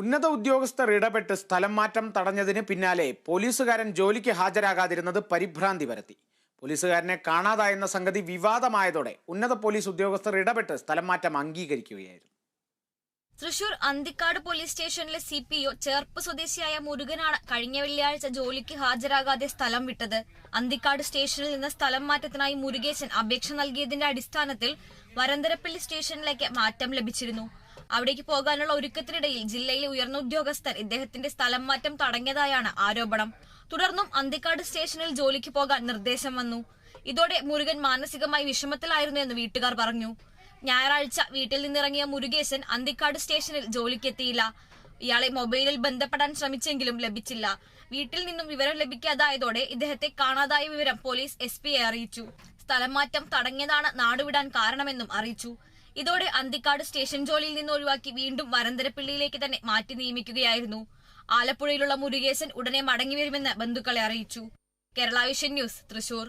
ഉന്നത ഉദ്യോഗസ്ഥർ ഇടപെട്ട് സ്ഥലം മാറ്റം തടഞ്ഞതിന് പിന്നാലെ പോലീസുകാരൻ ജോലിക്ക് ഹാജരാകാതിരുന്നത് പരിഭ്രാന്തി പരത്തി. പോലീസുകാരനെ കാണാതായെന്ന സംഗതി വിവാദമായതോടെ ഉന്നത പോലീസ് ഉദ്യോഗസ്ഥർ ഇടപെട്ട് സ്ഥലം മാറ്റം അംഗീകരിക്കുകയായിരുന്നു. തൃശൂർ അന്തിക്കാട് പോലീസ് സ്റ്റേഷനിലെ സി പി ഒ ചേർപ്പ് സ്വദേശിയായ മുരുകനാണ് കഴിഞ്ഞ വെള്ളിയാഴ്ച ജോലിക്ക് ഹാജരാകാതെ സ്ഥലം വിട്ടത്. അന്തിക്കാട് സ്റ്റേഷനിൽ നിന്ന് സ്ഥലം മാറ്റത്തിനായി മുരുകേശൻ അപേക്ഷ നൽകിയതിന്റെ അടിസ്ഥാനത്തിൽ വരന്തരപ്പള്ളി സ്റ്റേഷനിലേക്ക് മാറ്റം ലഭിച്ചിരുന്നു. അവിടേക്ക് പോകാനുള്ള ഒരുക്കത്തിനിടയിൽ ജില്ലയിലെ ഉയർന്ന ഉദ്യോഗസ്ഥർ ഇദ്ദേഹത്തിന്റെ സ്ഥലം മാറ്റം തടഞ്ഞതായാണ് ആരോപണം. തുടർന്നും അന്തിക്കാട് സ്റ്റേഷനിൽ ജോലിക്ക് പോകാൻ നിർദ്ദേശം വന്നു. ഇതോടെ മുരുകൻ മാനസികമായി വിഷമത്തിലായിരുന്നു എന്ന് വീട്ടുകാർ പറഞ്ഞു. ഞായറാഴ്ച വീട്ടിൽ നിന്നിറങ്ങിയ മുരുകേശൻ അന്തിക്കാട് സ്റ്റേഷനിൽ ജോലിക്കെത്തിയില്ല. ഇയാളെ മൊബൈലിൽ ബന്ധപ്പെടാൻ ശ്രമിച്ചെങ്കിലും ലഭിച്ചില്ല. വീട്ടിൽ നിന്നും വിവരം ലഭിക്കാതായതോടെ ഇദ്ദേഹത്തെ കാണാതായ വിവരം പോലീസ് എസ് പിയെ അറിയിച്ചു. സ്ഥലം മാറ്റം തടങ്ങിയതാണ് നാടുവിടാൻ കാരണമെന്നും അറിയിച്ചു. ഇതോടെ അന്തിക്കാട് സ്റ്റേഷൻ ജോലിയിൽ നിന്ന് ഒഴിവാക്കി വീണ്ടും വരന്തരപ്പിള്ളിയിലേക്ക് തന്നെ മാറ്റി നിയമിക്കുകയായിരുന്നു. ആലപ്പുഴയിലുള്ള മുരുകേശൻ ഉടനെ മടങ്ങിവരുമെന്ന് ബന്ധുക്കളെ അറിയിച്ചു. Kerala vision news Thrissur.